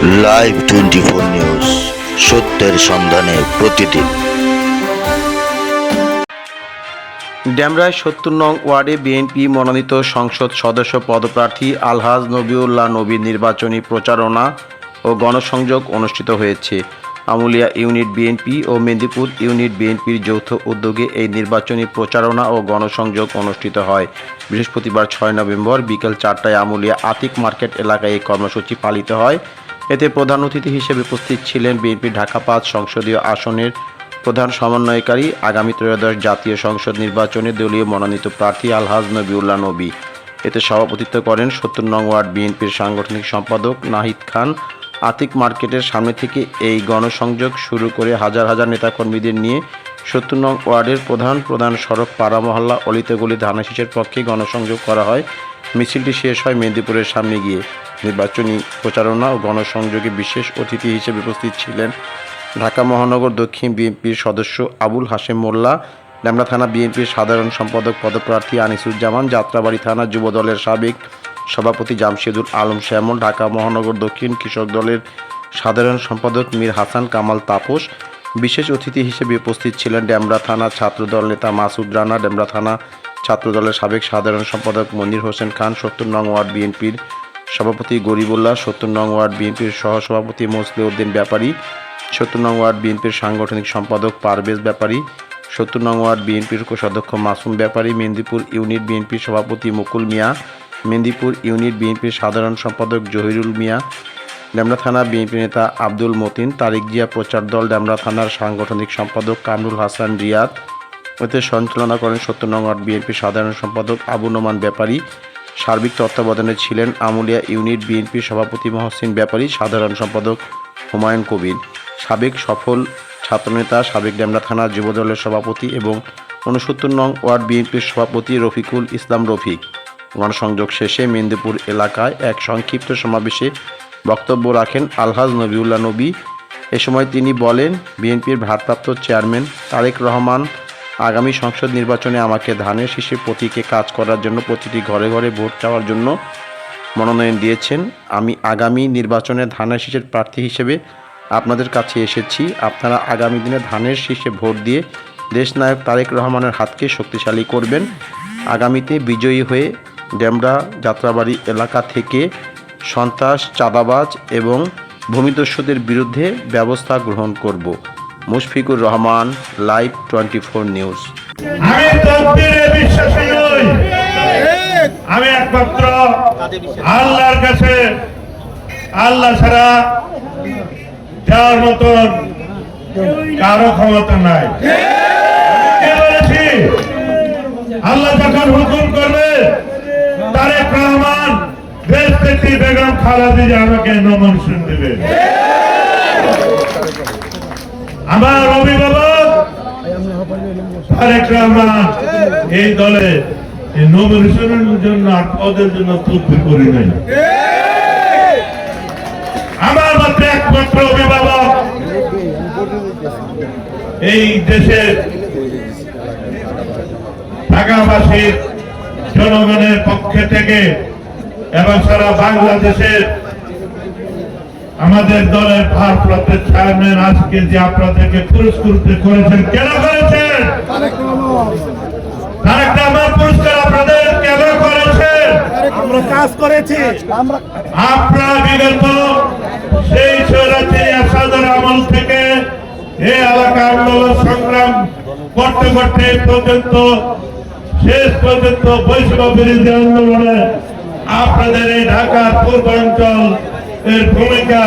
Live twenty four news সত্যের সন্ধানে প্রতিদিন। ড্যামরায় সত্তর নং ওয়ার্ডে বিএনপি মনোনীত সংসদ সদস্য পদপ্রার্থী আলহাজ নবিউল্লাহ নবীর নির্বাচনী প্রচারণা ও গণসংযোগ অনুষ্ঠিত হয়েছে। আমুলিয়া ইউনিট বিএনপি ও মেদিনীপুর ইউনিট বিএনপির যৌথ উদ্যোগে এই নির্বাচনী প্রচারণা ও গণসংযোগ অনুষ্ঠিত হয়। বৃহস্পতিবার ছয় নভেম্বর বিকেল চারটায় আমুলিয়া আতিক মার্কেট এলাকায় এই কর্মসূচি পালিত হয়। এতে প্রধান অতিথি হিসেবে উপস্থিত ছিলেন বিএনপি ঢাকা পাঁচ সংসদীয় আসনের প্রধান সমন্বয়কারী, আগামী ত্রয়োদশ জাতীয় সংসদ নির্বাচনে দলীয় মনোনীত প্রার্থী আলহাজ নবিউল্লাহ নবী। এতে সভাপতিত্ব করেন সত্তর নং ওয়ার্ড বিএনপির সাংগঠনিক সম্পাদক নাহিদ খান। আতিক মার্কেটের সামনে থেকে এই গণসংযোগ শুরু করে হাজার হাজার নেতাকর্মীদের নিয়ে সত্তর নং ওয়ার্ডের প্রধান প্রধান সড়ক, পাড়া মহল্লা, অলিতে গলি ধানাশিসের পক্ষে গণসংযোগ করা হয়। মিছিলটি শেষ হয় মেদিনীপুরের সামনে গিয়ে। নির্বাচনী প্রচারণা ও গণসংযোগে বিশেষ অতিথি হিসেবে উপস্থিত ছিলেন ঢাকা মহানগর দক্ষিণ বিএনপির সদস্য আবুল হাশেম মোল্লা ডেমরা থানা বিএনপির সাধারণ সম্পাদক পদপ্রার্থী আনিসুজ্জামান, যাত্রাবাড়ি থানা যুব দলের সাবেক সভাপতি জামশেদুল আলম শ্যামল, ঢাকা মহানগর দক্ষিণ কৃষক দলের সাধারণ সম্পাদক মীর হাসান কামাল তাপস। বিশেষ অতিথি হিসেবে উপস্থিত ছিলেন ডেমরা থানা ছাত্রদল নেতা মাসুদ রানা ডেমরা থানা ছাত্রদলের সাবেক সাধারণ সম্পাদক মনির হোসেন খান, সত্তর নং ওয়ার্ড বিএনপির সভাপতি গরিবুল্লাহ, সত্তর নং ওয়ার্ড বিএনপির সহসভাপতি মোসলেউদ্দিন ব্যাপারী, সত্তর নং ওয়ার্ড বিএনপির সাংগঠনিক সম্পাদক পারভেজ ব্যাপারী, সত্তর নং ওয়ার্ড বিএনপির কোষাধ্যক্ষ মাসুম ব্যাপারী, মেদিনীপুর ইউনিট বিএনপির সভাপতি মুকুল মিয়া, মেদিনীপুর ইউনিট বিএনপির সাধারণ সম্পাদক জহিরুল মিয়া, ডেমরা থানা বিএনপি নেতা আব্দুল মতিন, তারিক জিয়া প্রচার দল ডেমরা থানার সাংগঠনিক সম্পাদক কামরুল হাসান রিয়াদ, এতে সঞ্চালনা করেন সত্তর নং ওয়ার্ড বিএনপির সাধারণ সম্পাদক আবু নোমান ব্যাপারী সার্বিক তত্ত্বাবধানে ছিলেন আমুলিয়া ইউনিট বিএনপির সভাপতি মহসিন ব্যাপারী, সাধারণ সম্পাদক হুমায়ুন কবির। সাবেক সফল ছাত্রনেতা সাবেক ডেমরা থানা যুবদলের সভাপতি এবং উনসত্তর নং ওয়ার্ড বিএনপির সভাপতি রফিকুল ইসলাম রফিক। গণসংযোগ শেষে মেদিনীপুর এলাকায় এক সংক্ষিপ্ত সমাবেশে বক্তব্য রাখেন আলহাজ নবিউল্লাহ নবী। এ সময় তিনি বলেন, বিএনপির ভারপ্রাপ্ত চেয়ারম্যান তারেক রহমান আগামী সংসদ নির্বাচনে আমাকে ধানের শীষে প্রতীকে কাজ করার জন্য প্রতিটি ঘরে ঘরে ভোট চাওয়ার জন্য মনোনয়ন দিয়েছেন। আমি আগামী নির্বাচনে ধানের শীষের প্রার্থী হিসেবে আপনাদের কাছে এসেছি। আপনারা আগামী দিনে ধানের শীষে ভোট দিয়ে দেশনায়ক তারেক রহমানের হাতকে শক্তিশালী করবেন। আগামীতে বিজয়ী হয়ে ডেমরা যাত্রাবাড়ি এলাকা থেকে সন্ত্রাস, চাঁদাবাজ এবং ভূমিদস্যুদের বিরুদ্ধে ব্যবস্থা গ্রহণ করব। Mushfiqur Rahman live twenty four news আমি তকদিরে একমাত্র আল্লাহর কাছে, আল্লাহ ছাড়া যাওয়ার মতন কারও ক্ষমতা নাই। আল্লাহ যখন হুকুম করবে, তারেক রহমান দেশ নেত্রী বেগম খালাদি আমাকে নমনসুন দেবে। আমার অভিভাবক তারেক রহমান, এই দলে নমিনেশনের জন্য পদের জন্য তথ্য করি নাই। আমার মাত্র একমাত্র অভিভাবক এই দেশের ঢাকাবাসীর জনগণের পক্ষে থেকে এবং সারা বাংলাদেশের আমাদের দলের ভারপ্রাপ্ত চেয়ারম্যান আজকে যে আপনাদেরকে পুরস্কৃত করেছেন কেন করেছেন? তারেক পুরস্কার আপনাদের কেন করেছেন। আমরা কাজ করেছি। আপনারা বিগত সেই আসাদের আমল থেকে এই এলাকা আন্দোলন সংগ্রাম করতে করতে পর্যন্ত শেষ পর্যন্ত বৈষম্য বিরোধী আন্দোলনে আপনাদের এই ঢাকার পূর্বাঞ্চল এর ভূমিকা।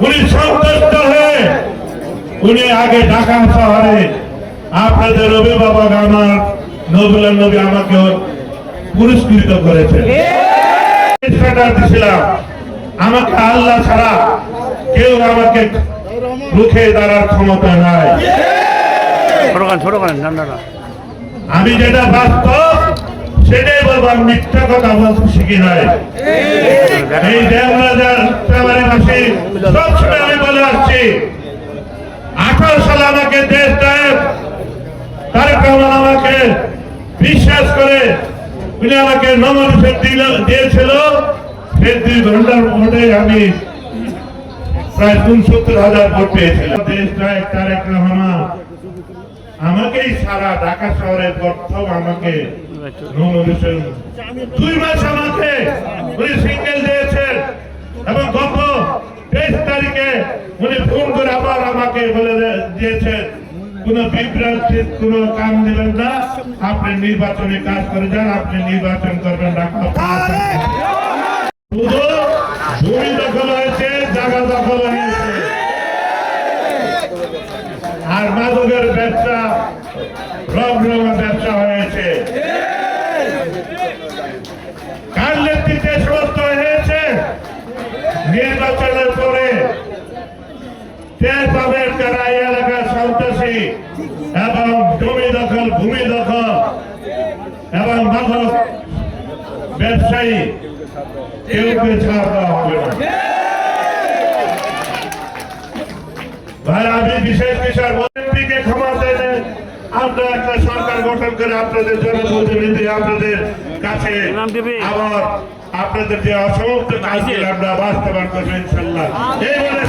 উনি সন্তুষ্ট হয়ে উনি আগে ঢাকা শহরে। আপনাদের অভিভাবক আমার নবুল নবী আমাকে পুরস্কৃত করেছেন। দিছিলাম। আমাকে আল্লাহ ছাড়া কেউ আমাকে রুখে দাঁড়ার ক্ষমতা নাই। আমি যেটা বাস্তব সেটাই বলব মিথ্যা কথা বলতে শিখি নাই। এই দেবরাজার মাসে সবসময় আমি বলে আসছি, আঠারো সালে আমাকে দেশ নায়ক তারেক রহমান আমাকে বিশ্বাস করে উনি আমাকে নমিনেশন দিয়েছিল। দুই ঘণ্টার মধ্যে আমি প্রায় উনসত্তর হাজার ভোট পেয়েছিলেন দেশ নায়ক তারেক রহমান আমাকেই সারা ঢাকা শহরের প্রথম আমাকে দুই মাস আমাকে উনি সিঙ্গেল দিয়েছেন এবং গত তেইশ তারিখে উনি ফোন করে আবার আমাকে বলে দিয়েছেন কোন বিভ্রান্তির কোন কাম দিবেন না। আপনি নির্বাচনে কাজ করে যান আপনি নির্বাচন করবেন ঢাকা শুধু ভূমি দখল হয়েছে জায়গা দখল হয়েছে নির্বাচনের পরে টের পাবেন যারা এই এলাকার সন্ত্রাসী এবং জমি দখল ভূমি দখল এবং মাদক ব্যবসায়ী কেউকে ছাড় দেওয়া হবে না। ভাই আমি বিশেষ মন্ত্রীকে ক্ষমা চাইলেন আমরা একটা সরকার গঠন করে আপনাদের জনপ্রতিনিধি আপনাদের কাছে আবার আপনাদের যে অসমাপ্ত কাজগুলো আমরা বাস্তবায়ন করব ইনশাল্লাহ। এই বলে